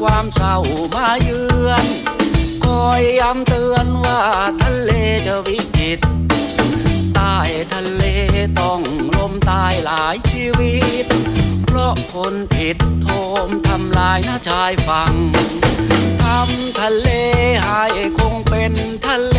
ความเศร้ามาเยือนคอยย้ำเตือนว่าทะเลจะวิกฤตใต้ทะเลต้องลมตายหลายชีวิต เพราะคนผิดโทมทำลายหน้าชายฝั่งทำทะเลให้คงเป็นทะเล